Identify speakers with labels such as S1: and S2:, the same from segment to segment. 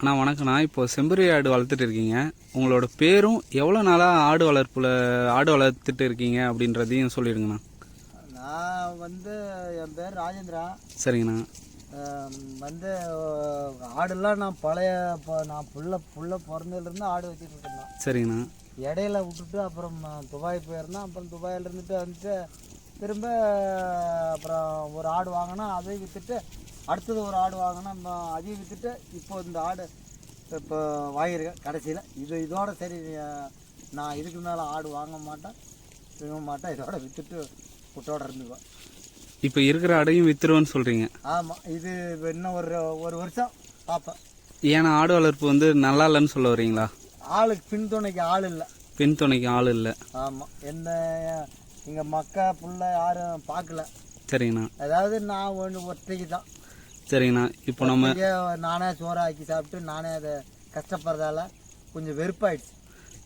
S1: அண்ணா வணக்கண்ணா இப்போ செம்பரி ஆடு வளர்த்துட்டு இருக்கீங்க. உங்களோட பேரும் எவ்வளோ நாளாக ஆடு வளர்ப்பில் ஆடு வளர்த்துட்டு இருக்கீங்க அப்படின்றதையும் சொல்லிடுங்கண்ணா.
S2: நான் வந்து என் பேர் ராஜேந்திரா.
S1: சரிங்கண்ணா.
S2: வந்து அஹ், ஆடெல்லாம் நான் பழைய ப- நான் புள்ள புள்ள பிறந்ததுலேருந்து ஆடு வச்சுட்டு இருக்கேன்
S1: சரிங்கண்ணா.
S2: இடையில விட்டுட்டு அப்புறம் துபாய் போயிருந்தேன். அப்புறம் துபாயில இருந்துட்டு வந்துட்டு திரும்ப அப்புறம் ஒரு ஆடு வாங்கினா அதையும் விற்றுட்டு அடுத்தது ஒரு ஆடு வாங்கினா அதையும் விற்றுட்டு இப்போ இந்த ஆடு இப்போ வாங்கியிருக்கேன் கடைசியில். இது இதோட சரி நான் இதுக்கு மேலே ஆடு வாங்க மாட்டேன் வாங்க மாட்டேன் இதோட விற்றுட்டு விட்டோட இருந்துக்குவேன்.
S1: இப்போ இருக்கிற ஆடையும் வித்துருவேன்னு சொல்கிறீங்க
S2: ஆமாம் இது இன்னும் ஒரு ஒரு வருஷம் பார்ப்பேன்.
S1: ஏன்னா ஆடு வளர்ப்பு வந்து நல்லா இல்லைன்னு சொல்ல வரீங்களா?
S2: ஆளுக்கு பின்துணைக்கு ஆள் இல்லை.
S1: பெண் துணைக்கு ஆள் இல்லை.
S2: ஆமாம் எந்த இங்கே மக்கா புள்ள யாரும் பார்க்கல.
S1: சரிங்கண்ணா.
S2: அதாவது நான் ஒன்று ஒற்றைக்கு தான்
S1: சரிங்கண்ணா. இப்போ நம்ம
S2: நானே சோறு ஆக்கி சாப்பிட்டு நானே அதை கஷ்டப்படுறதால கொஞ்சம் வெறுப்பாயிடுச்சு.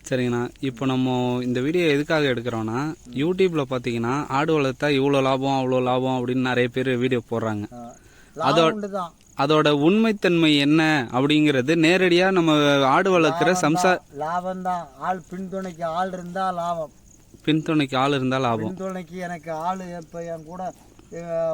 S1: சரிங்கண்ணா. இப்போ நம்ம இந்த வீடியோ எதுக்காக எடுக்கிறோன்னா யூடியூப்பில் பார்த்தீங்கன்னா ஆடு வளர்த்தா இவ்வளோ லாபம் அவ்வளோ லாபம் அப்படின்னு நிறைய பேர் வீடியோ போடுறாங்க.
S2: தான்
S1: அதோட உண்மைத்தன்மை என்ன அப்படிங்கிறது நேரடியாக நம்ம ஆடு வளர்க்குற சம்சா
S2: லாபம் தான் ஆள் பின்துணைக்கு ஆள் இருந்தால் லாபம்.
S1: பின்துணைக்கு ஆள் இருந்தால் லாபம்.
S2: பின்துணைக்கு எனக்கு ஆள் இப்போ என் கூட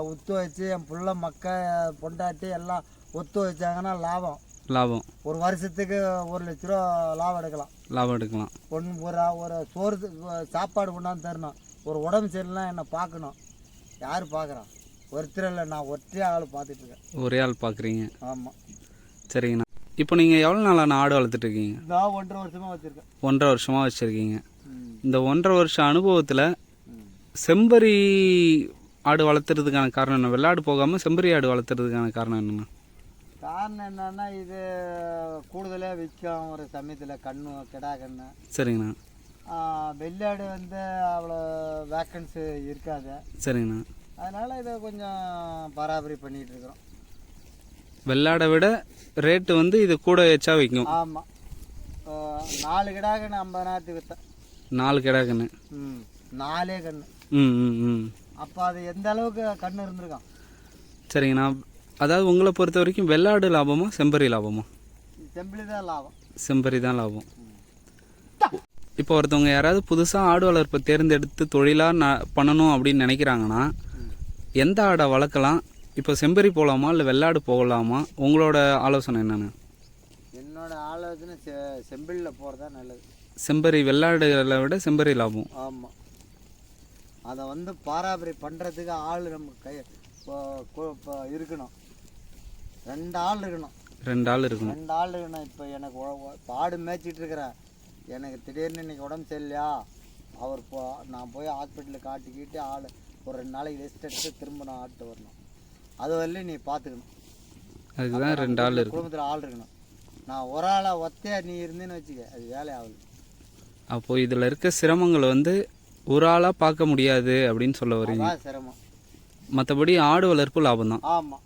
S2: ஒத்து வச்சு என் புள்ள மக்க பொண்டாட்டி எல்லாம் ஒத்து வச்சாங்கன்னா லாபம்.
S1: லாபம்.
S2: ஒரு வருஷத்துக்கு ஒரு லட்ச ரூபா லாபம் எடுக்கலாம்.
S1: லாபம் எடுக்கலாம்.
S2: ஒன் ஒரு ஒரு சோறு சாப்பாடு கொண்டாந்து தரணும். ஒரு உடம்பு சரியில்லைனா என்னை பார்க்கணும். யார் பார்க்குறான் ஒருத்தர் இல்லை நான் ஒற்றையே ஆள் பார்த்துட்டு இருக்கேன்.
S1: ஒரே ஆள் பார்க்குறீங்க.
S2: ஆமாம்
S1: சரிங்கண்ணா. இப்போ நீங்கள் எவ்வளோ நாளாக ஆடு வளர்த்துட்டு இருக்கீங்க?
S2: நான் ஒன்றரை வருஷமாக வச்சுருக்கேன்.
S1: ஒன்றரை வருஷமாக வச்சுருக்கீங்க. இந்த ஒன்றரை வருஷம் அனுபவத்தில். செம்பரி ஆடு வளர்த்துறதுக்கான காரணம் என்ன? வெள்ளாடு போகாமல் செம்பரி ஆடு வளர்த்துறதுக்கான காரணம் என்னண்ணா
S2: காரணம் என்னன்னா இது கூடுதலாக விற்கும் ஒரு சமயத்தில் கண்ணு கிடா கண்ணு.
S1: சரிங்கண்ணா.
S2: வெள்ளாடு வந்து அவ்வளோ வேக்கன்சி இருக்காது.
S1: சரிங்கண்ணா.
S2: அதனால் இதை கொஞ்சம் பராபரி பண்ணிகிட்டு இருக்கிறோம்.
S1: வெள்ளாடை விட ரேட்டு வந்து இது கூட எச்சா வைக்கும்.
S2: ஆமாம் நாலு கிடா கண்ணு ஐம்பதாயிரத்துக்கு விற்றேன்
S1: நாலு கிடாக்குன்னு
S2: ம் நாலே கண்ணு.
S1: ம் ம் ம்.
S2: அப்போ அது எந்த அளவுக்கு கண்ணு இருந்திருக்கான்?
S1: சரிங்கண்ணா அதாவது உங்களை பொறுத்த வரைக்கும் வெள்ளாடு லாபமா செம்பரி லாபமா?
S2: செம்பிளி தான் லாபம்.
S1: செம்பரி தான் லாபம். இப்போ ஒருத்தவங்க யாராவது புதுசாக ஆடு வளர்ப்பை தேர்ந்தெடுத்து தொழிலாக ந பண்ணணும் அப்படின்னு நினைக்கிறாங்கன்னா எந்த ஆடை வளர்க்கலாம்? இப்போ செம்பரி போகலாமா இல்லை வெள்ளாடு போகலாமா? உங்களோட ஆலோசனை என்னென்ன?
S2: என்னோட ஆலோசனை செ செம்பிளில் போகிறது நல்லது.
S1: செம்பரி வெள்ளாடுகளை விட செம்பரி லாபம்.
S2: ஆமாம் அதை வந்து பாராபரி பண்ணுறதுக்கு ஆள் நம்ம கை இப்போ- இருக்கணும். ரெண்டு ஆள் இருக்கணும்.
S1: ரெண்டு ஆள் இருக்கணும்.
S2: ரெண்டு ஆள் இருக்கணும். இப்போ எனக்கு இப்போ ஆடு மேய்ச்சிட்டு இருக்கிறேன் எனக்கு திடீர்னு இன்னைக்கு உடம்பு சரியில்லையா? அவர் போ நான் போய் ஹாஸ்பிட்டலில் காட்டிக்கிட்டு ஆள் ஒரு ரெண்டு நாளைக்கு ரெஸ்ட் எடுத்து திரும்ப நான் ஆட்டு வரணும். அது வரலையும் நீ பார்த்துக்கணும்.
S1: அதுக்கு தான் ரெண்டு ஆள்
S2: குடும்பத்தில் ஆள் இருக்கணும். நான் ஒரு ஆளா ஒத்தையா நீ இருந்தேன்னு வச்சுக்க அது வேலை ஆகுது
S1: அப்போது இதில் இருக்க சிரமங்களை வந்து ஒரு ஆளாக பார்க்க முடியாது அப்படின்னு சொல்ல வரீங்க
S2: சிரமம்.
S1: மற்றபடி ஆடு வளர்ப்பு லாபம் தான்.
S2: ஆமாம்